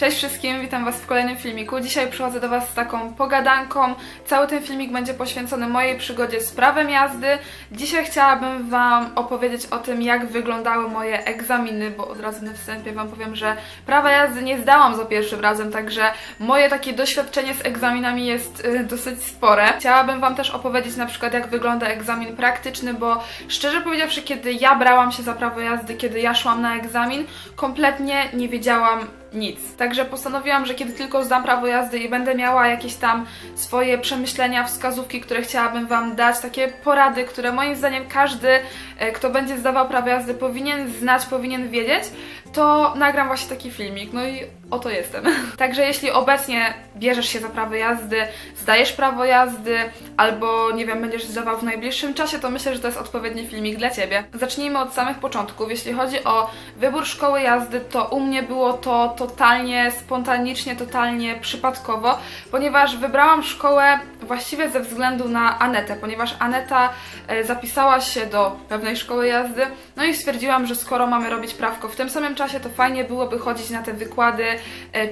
Cześć wszystkim, witam Was w kolejnym filmiku. Dzisiaj przychodzę do Was z taką pogadanką. Cały ten filmik będzie poświęcony mojej przygodzie z prawem jazdy. Dzisiaj chciałabym Wam opowiedzieć o tym, jak wyglądały moje egzaminy, bo od razu na wstępie Wam powiem, że prawa jazdy nie zdałam za pierwszym razem, także moje takie doświadczenie z egzaminami jest y, dosyć spore. Chciałabym Wam też opowiedzieć na przykład, jak wygląda egzamin praktyczny, bo szczerze powiedziawszy, kiedy ja brałam się za prawo jazdy, kiedy ja szłam na egzamin, kompletnie nie wiedziałam nic. Także postanowiłam, że kiedy tylko zdam prawo jazdy i będę miała jakieś tam swoje przemyślenia, wskazówki, które chciałabym Wam dać, takie porady, które moim zdaniem każdy, e, kto będzie zdawał prawo jazdy, powinien znać, powinien wiedzieć, to nagram właśnie taki filmik. No i oto jestem. Także jeśli obecnie bierzesz się za prawo jazdy, zdajesz prawo jazdy, albo nie wiem, będziesz zdawał w najbliższym czasie, to myślę, że to jest odpowiedni filmik dla Ciebie. Zacznijmy od samych początków. Jeśli chodzi o wybór szkoły jazdy, to u mnie było to totalnie spontanicznie, totalnie przypadkowo, ponieważ wybrałam szkołę właściwie ze względu na Anetę, ponieważ Aneta e, zapisała się do pewnej szkoły jazdy, no i stwierdziłam, że skoro mamy robić prawko w tym samym czasie, to fajnie byłoby chodzić na te wykłady,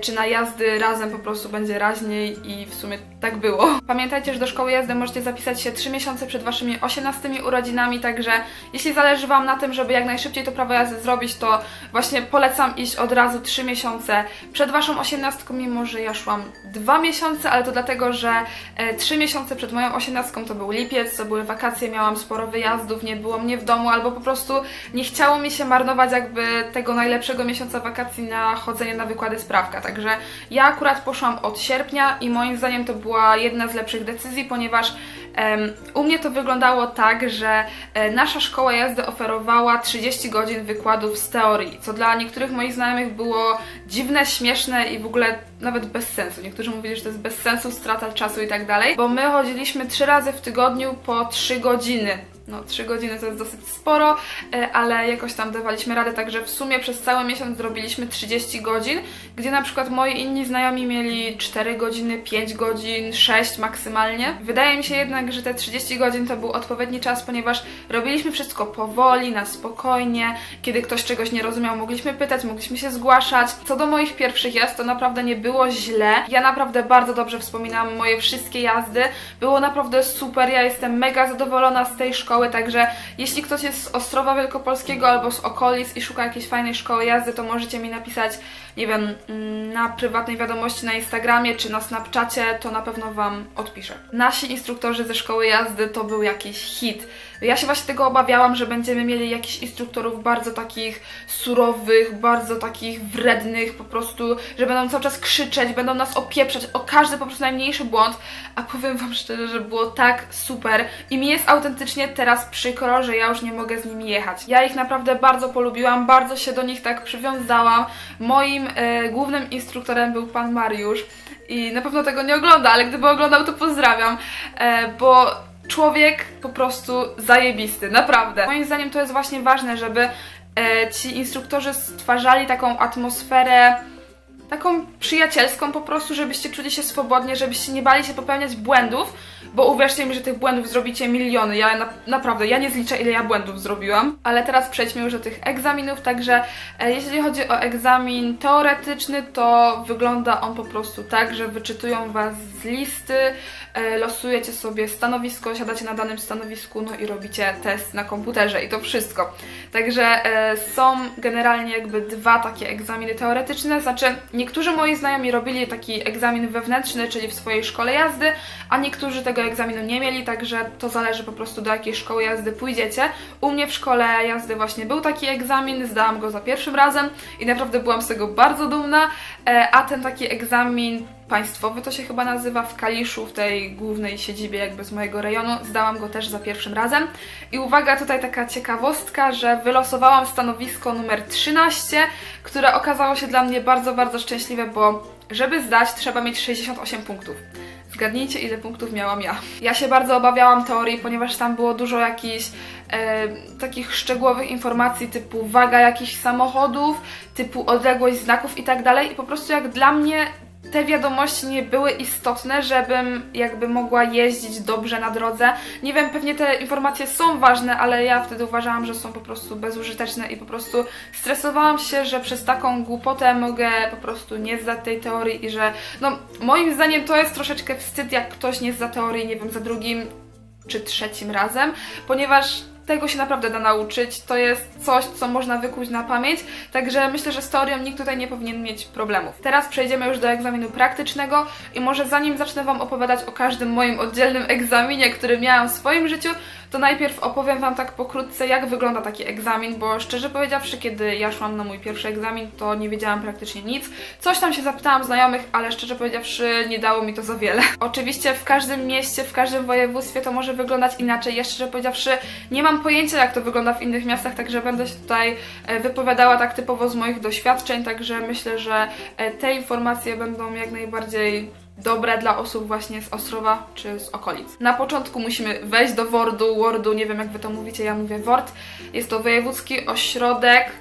czy na jazdy razem po prostu będzie raźniej i w sumie tak było. Pamiętajcie, że do szkoły jazdy możecie zapisać się 3 miesiące przed waszymi 18 urodzinami, także jeśli zależy wam na tym, żeby jak najszybciej to prawo jazdy zrobić, to właśnie polecam iść od razu 3 miesiące przed waszą 18, mimo że ja szłam 2 miesiące, ale to dlatego, że e, 3 miesiące przed moją 18 to był lipiec, to były wakacje, miałam sporo wyjazdów, nie było mnie w domu, albo po prostu nie chciało mi się marnować jakby tego najlepszego miesiąca wakacji na chodzenie na wykłady sprawka. Także ja akurat poszłam od sierpnia i moim zdaniem to była jedna z lepszych decyzji, ponieważ em, u mnie to wyglądało tak, że e, nasza szkoła jazdy oferowała 30 godzin wykładów z teorii, co dla niektórych moich znajomych było dziwne, śmieszne i w ogóle nawet bez sensu. Niektórzy mówili, że to jest bez sensu, strata czasu i tak dalej, bo my chodziliśmy trzy razy w tygodniu po 3 godziny. No, 3 godziny to jest dosyć sporo, e, ale jakoś tam dawaliśmy radę, także w sumie przez cały miesiąc zrobiliśmy 30 godzin, gdzie na przykład moi inni znajomi mieli 4 godziny, 5 godzin, 6 maksymalnie. Wydaje mi się jednak, że te 30 godzin to był odpowiedni czas, ponieważ robiliśmy wszystko powoli, na spokojnie. Kiedy ktoś czegoś nie rozumiał, mogliśmy pytać, mogliśmy się zgłaszać. Co do moich pierwszych jazd, to naprawdę nie było źle. Ja naprawdę bardzo dobrze wspominam moje wszystkie jazdy. Było naprawdę super, ja jestem mega zadowolona z tej szkoły, także jeśli ktoś jest z Ostrowa Wielkopolskiego albo z okolic i szuka jakiejś fajnej szkoły jazdy, to możecie mi napisać, nie wiem, mm, na prywatnej wiadomości na Instagramie czy na Snapchacie, to na pewno Wam odpiszę. Nasi instruktorzy ze szkoły jazdy to był jakiś hit. Ja się właśnie tego obawiałam, że będziemy mieli jakichś instruktorów bardzo takich surowych, bardzo takich wrednych, po prostu, że będą cały czas krzyczeć, będą nas opieprzać o każdy po prostu najmniejszy błąd, a powiem Wam szczerze, że było tak super i mi jest autentycznie teraz przykro, że ja już nie mogę z nimi jechać. Ja ich naprawdę bardzo polubiłam, bardzo się do nich tak przywiązałam. Moim e, głównym instruktorem był pan Mariusz i na pewno tego nie ogląda, ale gdyby oglądał, to pozdrawiam, e, bo człowiek po prostu zajebisty, naprawdę. Moim zdaniem to jest właśnie ważne, żeby e, ci instruktorzy stwarzali taką atmosferę taką przyjacielską po prostu, żebyście czuli się swobodnie, żebyście nie bali się popełniać błędów, bo uwierzcie mi, że tych błędów zrobicie miliony. Ja na, naprawdę, ja nie zliczę ile ja błędów zrobiłam. Ale teraz przejdźmy już do tych egzaminów, także e, jeśli chodzi o egzamin teoretyczny, to wygląda on po prostu tak, że wyczytują Was z listy, e, losujecie sobie stanowisko, siadacie na danym stanowisku, no i robicie test na komputerze i to wszystko. Także e, są generalnie jakby dwa takie egzaminy teoretyczne, znaczy niektórzy moi znajomi robili taki egzamin wewnętrzny, czyli w swojej szkole jazdy, a niektórzy tego egzaminu nie mieli, także to zależy po prostu do jakiej szkoły jazdy pójdziecie. U mnie w szkole jazdy właśnie był taki egzamin, zdałam go za pierwszym razem i naprawdę byłam z tego bardzo dumna, e, a ten taki egzamin państwowy to się chyba nazywa w Kaliszu, w tej głównej siedzibie jakby z mojego rejonu. Zdałam go też za pierwszym razem. I uwaga, tutaj taka ciekawostka, że wylosowałam stanowisko numer 13, które okazało się dla mnie bardzo, bardzo szczęśliwe, bo żeby zdać trzeba mieć 68 punktów. Zgadnijcie, ile punktów miałam ja. Ja się bardzo obawiałam teorii, ponieważ tam było dużo jakichś e, takich szczegółowych informacji, typu waga jakichś samochodów, typu odległość znaków i tak dalej. I po prostu jak dla mnie te wiadomości nie były istotne, żebym jakby mogła jeździć dobrze na drodze. Nie wiem, pewnie te informacje są ważne, ale ja wtedy uważałam, że są po prostu bezużyteczne i po prostu stresowałam się, że przez taką głupotę mogę po prostu nie zdać tej teorii i że no moim zdaniem to jest troszeczkę wstyd, jak ktoś nie zda teorii, nie wiem, za drugim czy trzecim razem, ponieważ tego się naprawdę da nauczyć. To jest coś, co można wykuć na pamięć, także myślę, że z teorią nikt tutaj nie powinien mieć problemów. Teraz przejdziemy już do egzaminu praktycznego i może zanim zacznę Wam opowiadać o każdym moim oddzielnym egzaminie, który miałam w swoim życiu, to najpierw opowiem Wam tak pokrótce, jak wygląda taki egzamin, bo szczerze powiedziawszy, kiedy ja szłam na mój pierwszy egzamin, to nie wiedziałam praktycznie nic. Coś tam się zapytałam znajomych, ale szczerze powiedziawszy, nie dało mi to za wiele. Oczywiście w każdym mieście, w każdym województwie to może wyglądać inaczej. Ja szczerze powiedziawszy, nie mam pojęcia, jak to wygląda w innych miastach, także będę się tutaj e, wypowiadała tak typowo z moich doświadczeń, także myślę, że e, te informacje będą jak najbardziej dobre dla osób właśnie z Ostrowa czy z okolic. Na początku musimy wejść do Wordu, Wordu, nie wiem jak wy to mówicie, ja mówię Word. Jest to wojewódzki ośrodek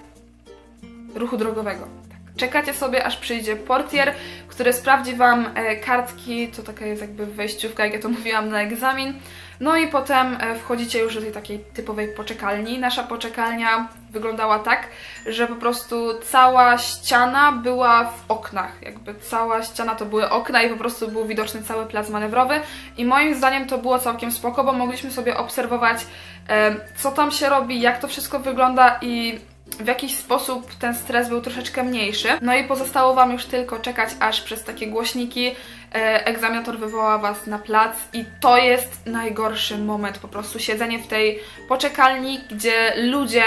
ruchu drogowego. Tak. Czekacie sobie, aż przyjdzie portier, który sprawdzi Wam e, kartki, to taka jest jakby wejściówka, jak ja to mówiłam na egzamin. No i potem e, wchodzicie już do tej takiej typowej poczekalni. Nasza poczekalnia wyglądała tak, że po prostu cała ściana była w oknach. Jakby cała ściana to były okna i po prostu był widoczny cały plac manewrowy. I moim zdaniem to było całkiem spoko, bo mogliśmy sobie obserwować, e, co tam się robi, jak to wszystko wygląda i w jakiś sposób ten stres był troszeczkę mniejszy. No i pozostało Wam już tylko czekać, aż przez takie głośniki e, egzaminator wywoła Was na plac i to jest najgorszy moment, po prostu siedzenie w tej poczekalni, gdzie ludzie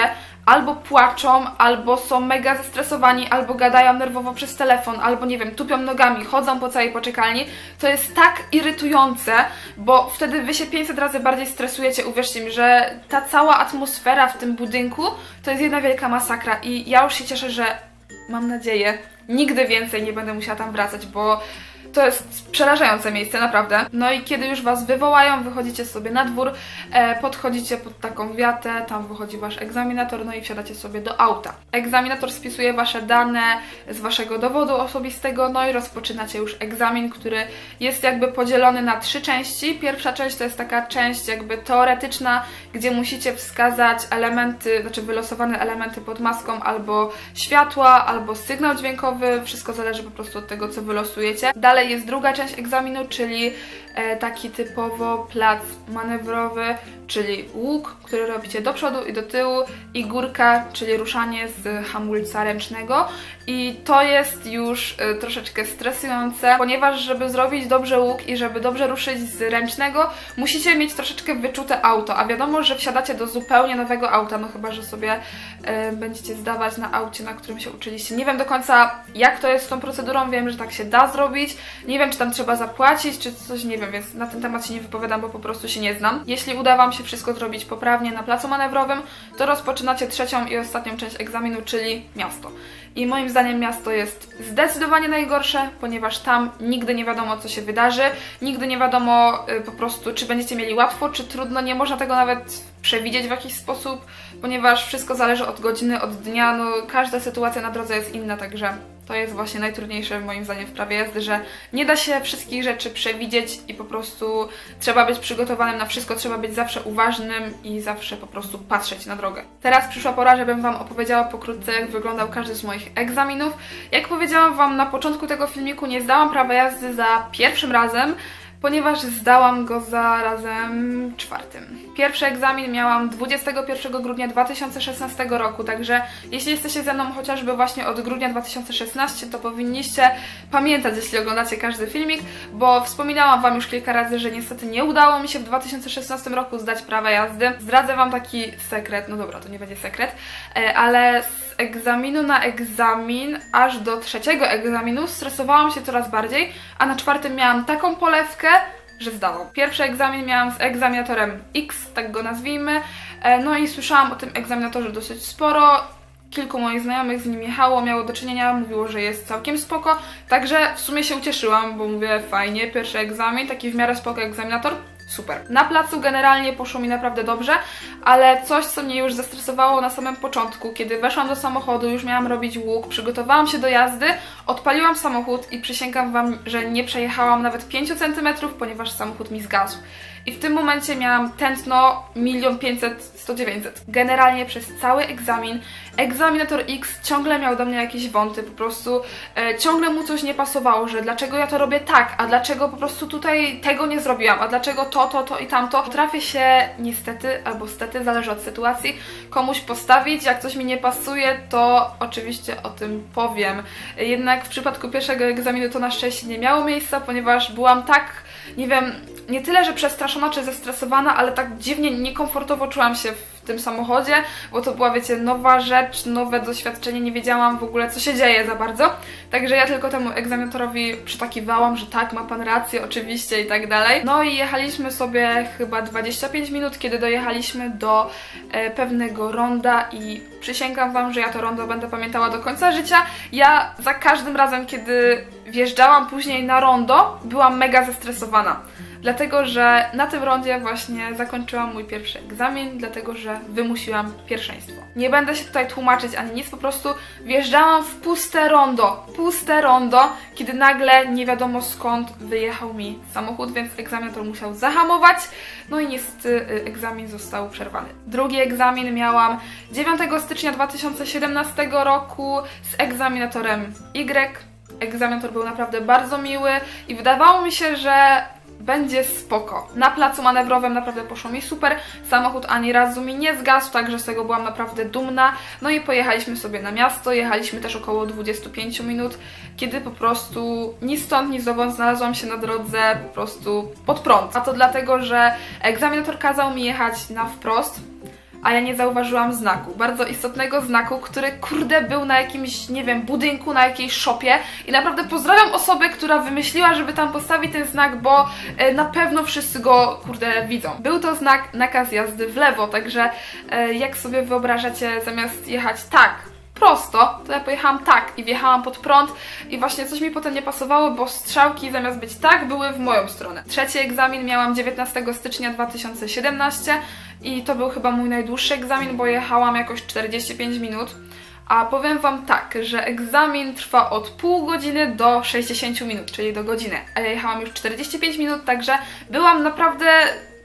albo płaczą, albo są mega zestresowani, albo gadają nerwowo przez telefon, albo nie wiem, tupią nogami, chodzą po całej poczekalni, to jest tak irytujące, bo wtedy wy się 500 razy bardziej stresujecie, uwierzcie mi, że ta cała atmosfera w tym budynku to jest jedna wielka masakra i ja już się cieszę, że mam nadzieję, nigdy więcej nie będę musiała tam wracać, bo to jest przerażające miejsce, naprawdę. No i kiedy już Was wywołają, wychodzicie sobie na dwór, e, podchodzicie pod taką wiatę, tam wychodzi Wasz egzaminator, no i wsiadacie sobie do auta. Egzaminator spisuje Wasze dane z Waszego dowodu osobistego, no i rozpoczynacie już egzamin, który jest jakby podzielony na trzy części. Pierwsza część to jest taka część jakby teoretyczna, gdzie musicie wskazać elementy, znaczy wylosowane elementy pod maską albo światła, albo sygnał dźwiękowy, wszystko zależy po prostu od tego, co wylosujecie. Dalej jest druga część egzaminu, czyli taki typowo plac manewrowy, czyli łuk, który robicie do przodu i do tyłu i górka, czyli ruszanie z hamulca ręcznego. I to jest już e, troszeczkę stresujące, ponieważ żeby zrobić dobrze łuk i żeby dobrze ruszyć z ręcznego, musicie mieć troszeczkę wyczute auto, a wiadomo, że wsiadacie do zupełnie nowego auta, no chyba, że sobie e, będziecie zdawać na aucie, na którym się uczyliście. Nie wiem do końca jak to jest z tą procedurą, wiem, że tak się da zrobić, nie wiem, czy tam trzeba zapłacić, czy coś, nie wiem, więc na ten temat się nie wypowiadam, bo po prostu się nie znam. Jeśli uda Wam się wszystko zrobić poprawnie na placu manewrowym, to rozpoczynacie trzecią i ostatnią część egzaminu, czyli miasto. I moim zdaniem miasto jest zdecydowanie najgorsze, ponieważ tam nigdy nie wiadomo, co się wydarzy, nigdy nie wiadomo y, po prostu, czy będziecie mieli łatwo, czy trudno, nie można tego nawet przewidzieć w jakiś sposób, ponieważ wszystko zależy od godziny, od dnia, no każda sytuacja na drodze jest inna, także to jest właśnie najtrudniejsze moim zdaniem w prawie jazdy, że nie da się wszystkich rzeczy przewidzieć i po prostu trzeba być przygotowanym na wszystko, trzeba być zawsze uważnym i zawsze po prostu patrzeć na drogę. Teraz przyszła pora, żebym Wam opowiedziała pokrótce, jak wyglądał każdy z moich egzaminów. Jak powiedziałam Wam na początku tego filmiku, nie zdałam prawa jazdy za pierwszym razem, ponieważ zdałam go za razem czwartym. Pierwszy egzamin miałam 21 grudnia 2016 roku, także jeśli jesteście ze mną chociażby właśnie od grudnia 2016, to powinniście pamiętać, jeśli oglądacie każdy filmik, bo wspominałam Wam już kilka razy, że niestety nie udało mi się w 2016 roku zdać prawa jazdy. Zdradzę Wam taki sekret, no dobra, to nie będzie sekret, e, ale z egzaminu na egzamin, aż do trzeciego egzaminu stresowałam się coraz bardziej, a na czwartym miałam taką polewkę, że zdałam. Pierwszy egzamin miałam z egzaminatorem X, tak go nazwijmy, e, no i słyszałam o tym egzaminatorze dosyć sporo. Kilku moich znajomych z nim jechało, miało do czynienia, mówiło, że jest całkiem spoko, także w sumie się ucieszyłam, bo mówię, fajnie, pierwszy egzamin, taki w miarę spoko egzaminator, super. Na placu generalnie poszło mi naprawdę dobrze, ale coś, co mnie już zestresowało na samym początku, kiedy weszłam do samochodu, już miałam robić łuk, przygotowałam się do jazdy, Odpaliłam samochód i przysięgam Wam, że nie przejechałam nawet 5 cm, ponieważ samochód mi zgasł. I w tym momencie miałam tętno 1 500 100 900. Generalnie przez cały egzamin egzaminator X ciągle miał do mnie jakieś wąty, po prostu e, ciągle mu coś nie pasowało, że dlaczego ja to robię tak, a dlaczego po prostu tutaj tego nie zrobiłam, a dlaczego to, to, to i tamto. Potrafię się niestety, albo stety, zależy od sytuacji, komuś postawić, jak coś mi nie pasuje, to oczywiście o tym powiem. Jednak w przypadku pierwszego egzaminu to na szczęście nie miało miejsca, ponieważ byłam tak, nie wiem, nie tyle, że przestraszona czy zestresowana, ale tak dziwnie niekomfortowo czułam się w tym samochodzie, bo to była, wiecie, nowa rzecz, nowe doświadczenie, nie wiedziałam w ogóle, co się dzieje za bardzo. Także ja tylko temu egzaminatorowi przytakiwałam, że tak, ma pan rację, oczywiście i tak dalej. No i jechaliśmy sobie chyba 25 minut, kiedy dojechaliśmy do e, pewnego ronda i przysięgam wam, że ja to rondo będę pamiętała do końca życia. Ja za każdym razem, kiedy wjeżdżałam później na rondo, byłam mega zestresowana. Dlatego, że na tym rondzie właśnie zakończyłam mój pierwszy egzamin, dlatego, że wymusiłam pierwszeństwo. Nie będę się tutaj tłumaczyć ani nic, po prostu wjeżdżałam w puste rondo, puste rondo, kiedy nagle nie wiadomo skąd wyjechał mi samochód, więc egzaminator musiał zahamować, no i niestety y, egzamin został przerwany. Drugi egzamin miałam 9 stycznia 2017 roku z egzaminatorem Y. Egzaminator był naprawdę bardzo miły i wydawało mi się, że będzie spoko. Na placu manewrowym naprawdę poszło mi super. Samochód ani razu mi nie zgasł, także z tego byłam naprawdę dumna. No i pojechaliśmy sobie na miasto, jechaliśmy też około 25 minut, kiedy po prostu ni stąd, ni zowąd znalazłam się na drodze po prostu pod prąd. A to dlatego, że egzaminator kazał mi jechać na wprost, a ja nie zauważyłam znaku, bardzo istotnego znaku, który kurde był na jakimś, nie wiem, budynku, na jakiejś szopie i naprawdę pozdrawiam osobę, która wymyśliła, żeby tam postawić ten znak, bo e, na pewno wszyscy go kurde widzą. Był to znak nakaz jazdy w lewo, także e, jak sobie wyobrażacie, zamiast jechać tak, prosto, to ja pojechałam tak i wjechałam pod prąd i właśnie coś mi potem nie pasowało, bo strzałki zamiast być tak, były w moją stronę. Trzeci egzamin miałam 19 stycznia 2017 i to był chyba mój najdłuższy egzamin, bo jechałam jakoś 45 minut. A powiem Wam tak, że egzamin trwa od pół godziny do 60 minut, czyli do godziny. A ja jechałam już 45 minut, także byłam naprawdę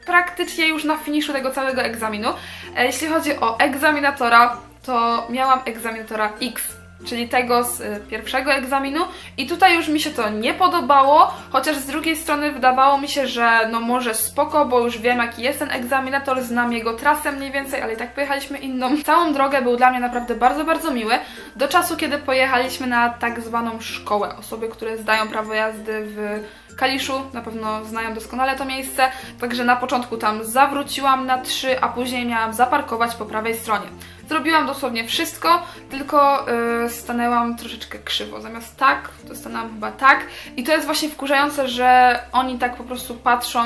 praktycznie już na finiszu tego całego egzaminu. E, Jeśli chodzi o egzaminatora, to miałam egzaminatora X, czyli tego z y, pierwszego egzaminu i tutaj już mi się to nie podobało, chociaż z drugiej strony wydawało mi się, że no może spoko, bo już wiem jaki jest ten egzaminator, znam jego trasę mniej więcej, ale i tak pojechaliśmy inną. Całą drogę był dla mnie naprawdę bardzo, bardzo miły, do czasu kiedy pojechaliśmy na tak zwaną szkołę. Osoby, które zdają prawo jazdy w Kaliszu, na pewno znają doskonale to miejsce, także na początku tam zawróciłam na trzy, a później miałam zaparkować po prawej stronie. Zrobiłam dosłownie wszystko, tylko yy, stanęłam troszeczkę krzywo. Zamiast tak, to stanęłam chyba tak. I to jest właśnie wkurzające, że oni tak po prostu patrzą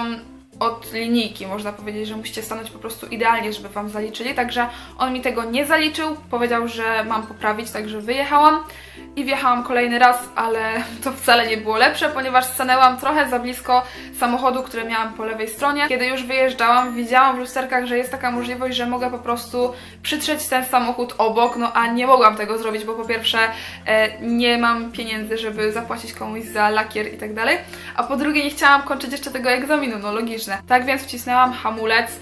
od linijki. Można powiedzieć, że musicie stanąć po prostu idealnie, żeby Wam zaliczyli. Także on mi tego nie zaliczył. Powiedział, że mam poprawić, także wyjechałam. I wjechałam kolejny raz, ale to wcale nie było lepsze, ponieważ stanęłam trochę za blisko samochodu, który miałam po lewej stronie. Kiedy już wyjeżdżałam, widziałam w lusterkach, że jest taka możliwość, że mogę po prostu przytrzeć ten samochód obok, no a nie mogłam tego zrobić, bo po pierwsze e, nie mam pieniędzy, żeby zapłacić komuś za lakier i tak dalej, a po drugie nie chciałam kończyć jeszcze tego egzaminu, no logiczne. Tak więc wcisnęłam hamulec,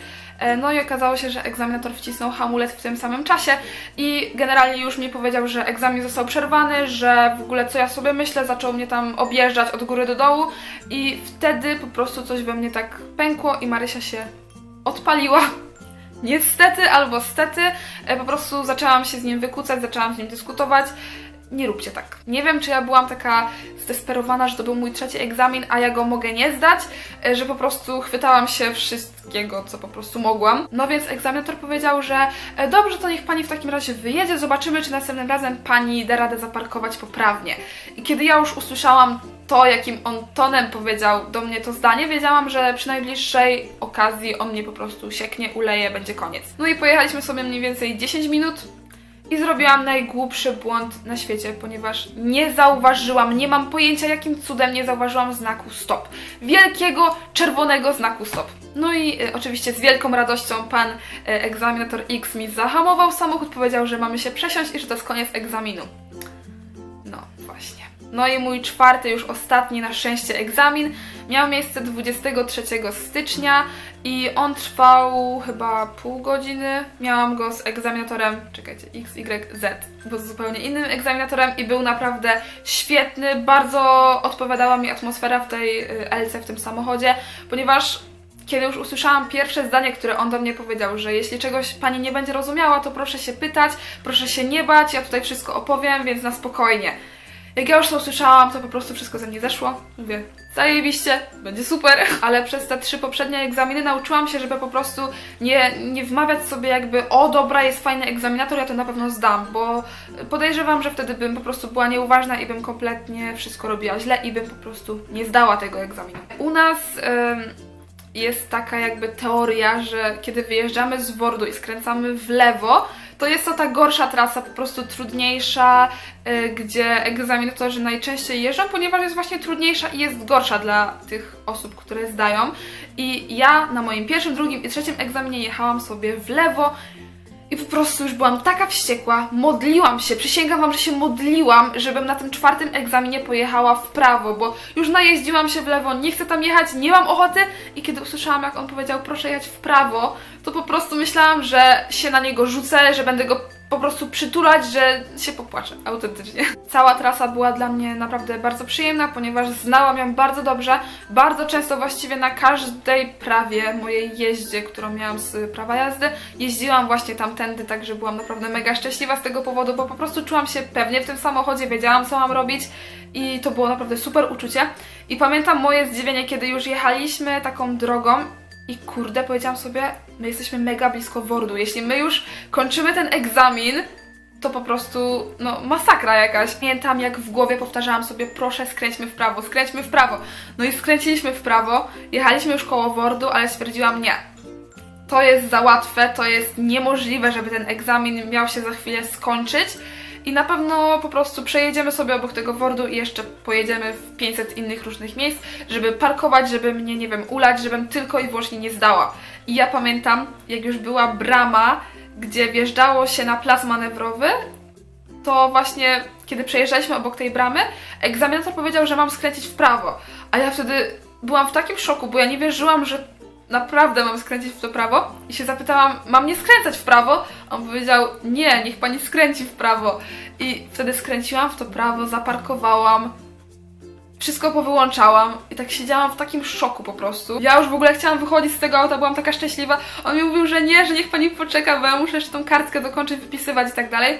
No i okazało się, że egzaminator wcisnął hamulec w tym samym czasie i generalnie już mi powiedział, że egzamin został przerwany, że w ogóle co ja sobie myślę, zaczął mnie tam objeżdżać od góry do dołu i wtedy po prostu coś we mnie tak pękło i Marysia się odpaliła. Niestety albo stety, e, po prostu zaczęłam się z nim wykłócać, zaczęłam z nim dyskutować. Nie róbcie tak. Nie wiem, czy ja byłam taka zdesperowana, że to był mój trzeci egzamin, a ja go mogę nie zdać, e, że po prostu chwytałam się wszystkiego, co po prostu mogłam. No więc egzaminator powiedział, że e, dobrze, to niech pani w takim razie wyjedzie, zobaczymy, czy następnym razem pani da radę zaparkować poprawnie. I kiedy ja już usłyszałam to, jakim on tonem powiedział do mnie to zdanie, wiedziałam, że przy najbliższej okazji on mnie po prostu sieknie, uleje, będzie koniec. No i pojechaliśmy sobie mniej więcej 10 minut, i zrobiłam najgłupszy błąd na świecie, ponieważ nie zauważyłam, nie mam pojęcia jakim cudem nie zauważyłam znaku stop. Wielkiego czerwonego znaku stop. No i y, oczywiście z wielką radością pan y, egzaminator X mi zahamował samochód, powiedział, że mamy się przesiąść i że to jest koniec egzaminu. No i mój czwarty, już ostatni na szczęście egzamin miał miejsce 23 stycznia i on trwał chyba pół godziny. Miałam go z egzaminatorem, czekajcie, XYZ, bo z zupełnie innym egzaminatorem i był naprawdę świetny. Bardzo odpowiadała mi atmosfera w tej y, LC, w tym samochodzie, ponieważ kiedy już usłyszałam pierwsze zdanie, które on do mnie powiedział, że jeśli czegoś pani nie będzie rozumiała, to proszę się pytać, proszę się nie bać, ja tutaj wszystko opowiem, więc na spokojnie. Jak ja już to usłyszałam, to po prostu wszystko ze mnie zeszło. Mówię, zajebiście, będzie super. Ale przez te trzy poprzednie egzaminy nauczyłam się, żeby po prostu nie, nie wmawiać sobie jakby, o dobra, jest fajny egzaminator, ja to na pewno zdam, bo podejrzewam, że wtedy bym po prostu była nieuważna i bym kompletnie wszystko robiła źle i bym po prostu nie zdała tego egzaminu. U nas... em, jest taka jakby teoria, że kiedy wyjeżdżamy z Wordu i skręcamy w lewo, to jest to ta gorsza trasa, po prostu trudniejsza, y, gdzie egzaminatorzy najczęściej jeżdżą, ponieważ jest właśnie trudniejsza i jest gorsza dla tych osób, które zdają. I ja na moim pierwszym, drugim i trzecim egzaminie jechałam sobie w lewo i po prostu już byłam taka wściekła, modliłam się, przysięgam wam, że się modliłam, żebym na tym czwartym egzaminie pojechała w prawo, bo już najeździłam się w lewo, nie chcę tam jechać, nie mam ochoty. I kiedy usłyszałam, jak on powiedział, proszę jechać w prawo, to po prostu myślałam, że się na niego rzucę, że będę go po prostu przytulać, że się popłaczę, autentycznie. Cała trasa była dla mnie naprawdę bardzo przyjemna, ponieważ znałam ją bardzo dobrze. Bardzo często właściwie na każdej prawie mojej jeździe, którą miałam z prawa jazdy, jeździłam właśnie tamtędy, także byłam naprawdę mega szczęśliwa z tego powodu, bo po prostu czułam się pewnie w tym samochodzie, wiedziałam co mam robić i to było naprawdę super uczucie. I pamiętam moje zdziwienie, kiedy już jechaliśmy taką drogą i kurde, powiedziałam sobie, my jesteśmy mega blisko Wordu. Jeśli my już kończymy ten egzamin, to po prostu, no, masakra jakaś. Pamiętam, jak w głowie powtarzałam sobie, proszę, skręćmy w prawo, skręćmy w prawo. No i skręciliśmy w prawo, jechaliśmy już koło Wordu, ale stwierdziłam, nie. To jest za łatwe, to jest niemożliwe, żeby ten egzamin miał się za chwilę skończyć. I na pewno po prostu przejedziemy sobie obok tego Wordu i jeszcze pojedziemy w 500 innych różnych miejsc, żeby parkować, żeby mnie, nie wiem, ulać, żebym tylko i wyłącznie nie zdała. I ja pamiętam, jak już była brama, gdzie wjeżdżało się na plac manewrowy, to właśnie kiedy przejeżdżaliśmy obok tej bramy, egzaminator powiedział, że mam skręcić w prawo. A ja wtedy byłam w takim szoku, bo ja nie wierzyłam, że naprawdę mam skręcić w to prawo i się zapytałam, mam nie skręcać w prawo? On powiedział, nie, niech pani skręci w prawo. I wtedy skręciłam w to prawo, zaparkowałam, wszystko powyłączałam i tak siedziałam w takim szoku po prostu. Ja już w ogóle chciałam wychodzić z tego auta, byłam taka szczęśliwa. On mi mówił, że nie, że niech pani poczeka, bo ja muszę jeszcze tą kartkę dokończyć, wypisywać i tak dalej.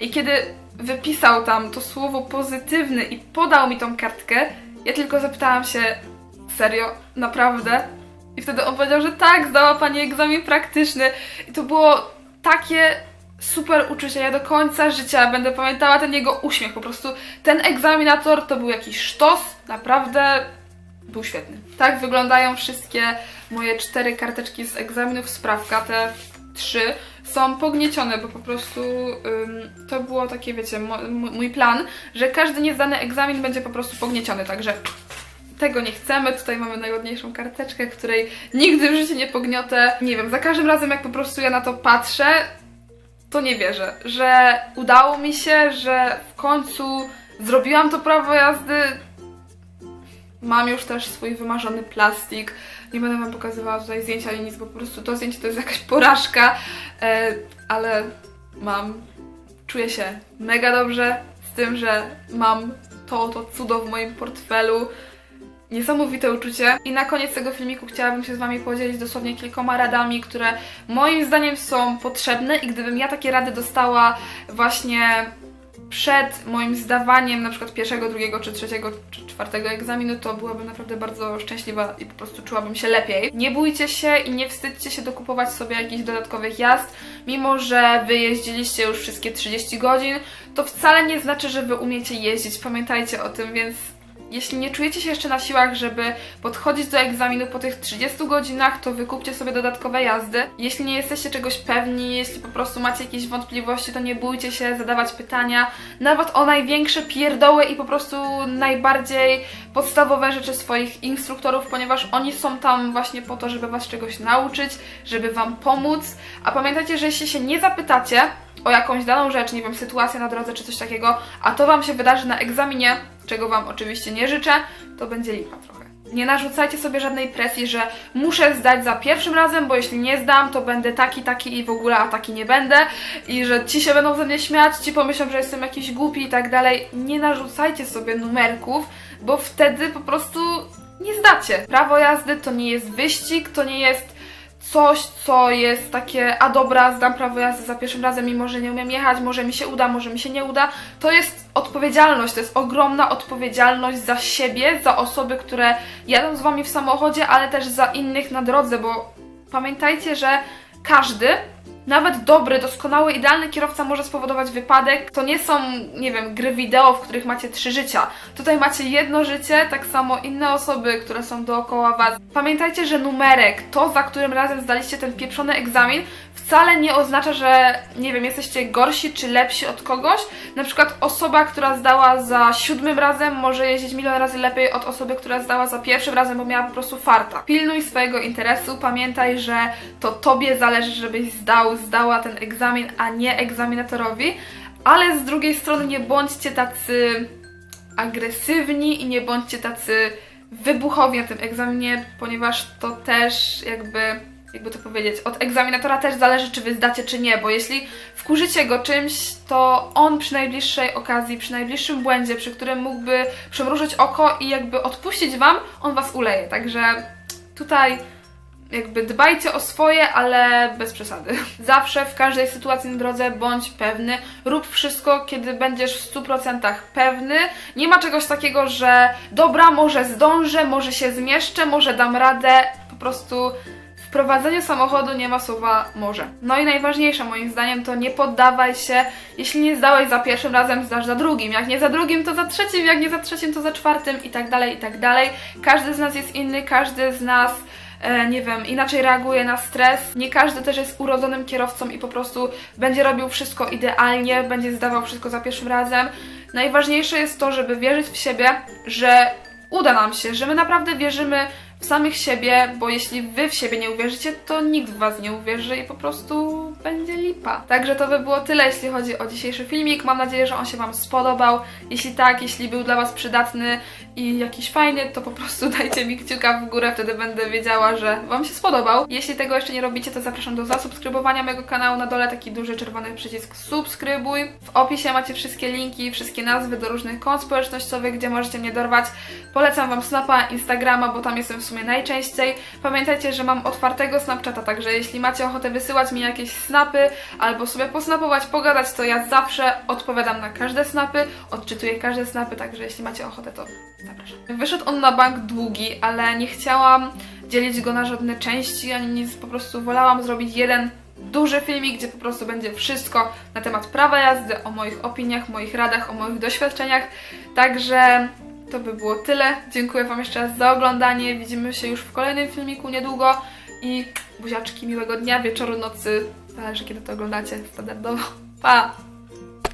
I kiedy wypisał tam to słowo pozytywny i podał mi tą kartkę, ja tylko zapytałam się, serio, naprawdę? I wtedy on powiedział, że tak, zdała pani egzamin praktyczny. I to było takie super uczucie. Ja do końca życia będę pamiętała ten jego uśmiech. Po prostu ten egzaminator to był jakiś sztos. Naprawdę był świetny. Tak wyglądają wszystkie moje cztery karteczki z egzaminów. Sprawka, te trzy są pogniecione, bo po prostu ym, to było takie, wiecie, mój plan, że każdy niezdany egzamin będzie po prostu pognieciony. Także tego nie chcemy. Tutaj mamy najładniejszą karteczkę, której nigdy w życiu nie pogniotę. Nie wiem, za każdym razem jak po prostu ja na to patrzę, to nie wierzę, że udało mi się, że w końcu zrobiłam to prawo jazdy. Mam już też swój wymarzony plastik. Nie będę wam pokazywała tutaj zdjęcia ani nic, bo po prostu to zdjęcie to jest jakaś porażka, e, ale mam. Czuję się mega dobrze z tym, że mam to, to cudo w moim portfelu. Niesamowite uczucie. I na koniec tego filmiku chciałabym się z Wami podzielić dosłownie kilkoma radami, które moim zdaniem są potrzebne i gdybym ja takie rady dostała właśnie przed moim zdawaniem na przykład pierwszego, drugiego, czy trzeciego, czy czwartego egzaminu, to byłabym naprawdę bardzo szczęśliwa i po prostu czułabym się lepiej. Nie bójcie się i nie wstydźcie się dokupować sobie jakichś dodatkowych jazd, mimo że wy jeździliście już wszystkie 30 godzin, to wcale nie znaczy, że wy umiecie jeździć. Pamiętajcie o tym, więc jeśli nie czujecie się jeszcze na siłach, żeby podchodzić do egzaminu po tych 30 godzinach, to wykupcie sobie dodatkowe jazdy. Jeśli nie jesteście czegoś pewni, jeśli po prostu macie jakieś wątpliwości, to nie bójcie się zadawać pytania, nawet o największe pierdoły i po prostu najbardziej podstawowe rzeczy swoich instruktorów, ponieważ oni są tam właśnie po to, żeby was czegoś nauczyć, żeby wam pomóc. A pamiętajcie, że jeśli się nie zapytacie o jakąś daną rzecz, nie wiem, sytuację na drodze czy coś takiego, a to wam się wydarzy na egzaminie, czego Wam oczywiście nie życzę, to będzie lipa trochę. Nie narzucajcie sobie żadnej presji, że muszę zdać za pierwszym razem, bo jeśli nie zdam, to będę taki, taki i w ogóle, a taki nie będę. I że ci się będą ze mnie śmiać, ci pomyślą, że jestem jakiś głupi i tak dalej. Nie narzucajcie sobie numerków, bo wtedy po prostu nie zdacie. Prawo jazdy to nie jest wyścig, to nie jest coś, co jest takie, a dobra, zdam prawo jazdy za pierwszym razem, mimo że nie umiem jechać, może mi się uda, może mi się nie uda. To jest odpowiedzialność, to jest ogromna odpowiedzialność za siebie, za osoby, które jadą z wami w samochodzie, ale też za innych na drodze, bo pamiętajcie, że każdy, nawet dobry, doskonały, idealny kierowca może spowodować wypadek. To nie są, nie wiem, gry wideo, w których macie trzy życia. Tutaj macie jedno życie, tak samo inne osoby, które są dookoła was. Pamiętajcie, że numerek, to za którym razem zdaliście ten pieprzony egzamin, wcale nie oznacza, że, nie wiem, jesteście gorsi czy lepsi od kogoś. Na przykład osoba, która zdała za siódmym razem, może jeździć milion razy lepiej od osoby, która zdała za pierwszym razem, bo miała po prostu farta. Pilnuj swojego interesu, pamiętaj, że to tobie zależy, żebyś zdał, zdała ten egzamin, a nie egzaminatorowi. Ale z drugiej strony nie bądźcie tacy agresywni i nie bądźcie tacy wybuchowi na tym egzaminie, ponieważ to też jakby, jakby to powiedzieć, od egzaminatora też zależy, czy wy zdacie, czy nie, bo jeśli wkurzycie go czymś, to on przy najbliższej okazji, przy najbliższym błędzie, przy którym mógłby przymrużyć oko i jakby odpuścić wam, on was uleje. Także tutaj jakby dbajcie o swoje, ale bez przesady. Zawsze w każdej sytuacji na drodze bądź pewny. Rób wszystko, kiedy będziesz w 100% pewny. Nie ma czegoś takiego, że dobra, może zdążę, może się zmieszczę, może dam radę. Po prostu w prowadzeniu samochodu nie ma słowa może. No i najważniejsze moim zdaniem to nie poddawaj się. Jeśli nie zdałeś za pierwszym razem, zdasz za drugim. Jak nie za drugim, to za trzecim. Jak nie za trzecim, to za czwartym i tak dalej, i tak dalej. Każdy z nas jest inny, każdy z nas e, nie wiem, inaczej reaguje na stres. Nie każdy też jest urodzonym kierowcą i po prostu będzie robił wszystko idealnie, będzie zdawał wszystko za pierwszym razem. Najważniejsze jest to, żeby wierzyć w siebie, że uda nam się, że my naprawdę wierzymy w samych siebie, bo jeśli wy w siebie nie uwierzycie, to nikt w was nie uwierzy i po prostu będzie lipa. Także to by było tyle, jeśli chodzi o dzisiejszy filmik. Mam nadzieję, że on się wam spodobał. Jeśli tak, jeśli był dla was przydatny i jakiś fajny, to po prostu dajcie mi kciuka w górę, wtedy będę wiedziała, że wam się spodobał. Jeśli tego jeszcze nie robicie, to zapraszam do zasubskrybowania mojego kanału. Na dole taki duży czerwony przycisk subskrybuj. W opisie macie wszystkie linki, wszystkie nazwy do różnych kont społecznościowych, gdzie możecie mnie dorwać. Polecam wam Snapa, Instagrama, bo tam jestem w sumie najczęściej. Pamiętajcie, że mam otwartego Snapchata, także jeśli macie ochotę wysyłać mi jakieś snapy albo sobie posnapować, pogadać, to ja zawsze odpowiadam na każde snapy, odczytuję każde snapy, także jeśli macie ochotę, to zapraszam. Wyszedł on na bank długi, ale nie chciałam dzielić go na żadne części ani nic, po prostu wolałam zrobić jeden duży filmik, gdzie po prostu będzie wszystko na temat prawa jazdy, o moich opiniach, moich radach, o moich doświadczeniach. Także to by było tyle. Dziękuję Wam jeszcze raz za oglądanie. Widzimy się już w kolejnym filmiku niedługo i buziaczki miłego dnia, wieczoru, nocy. Zależy kiedy to oglądacie standardowo. Pa!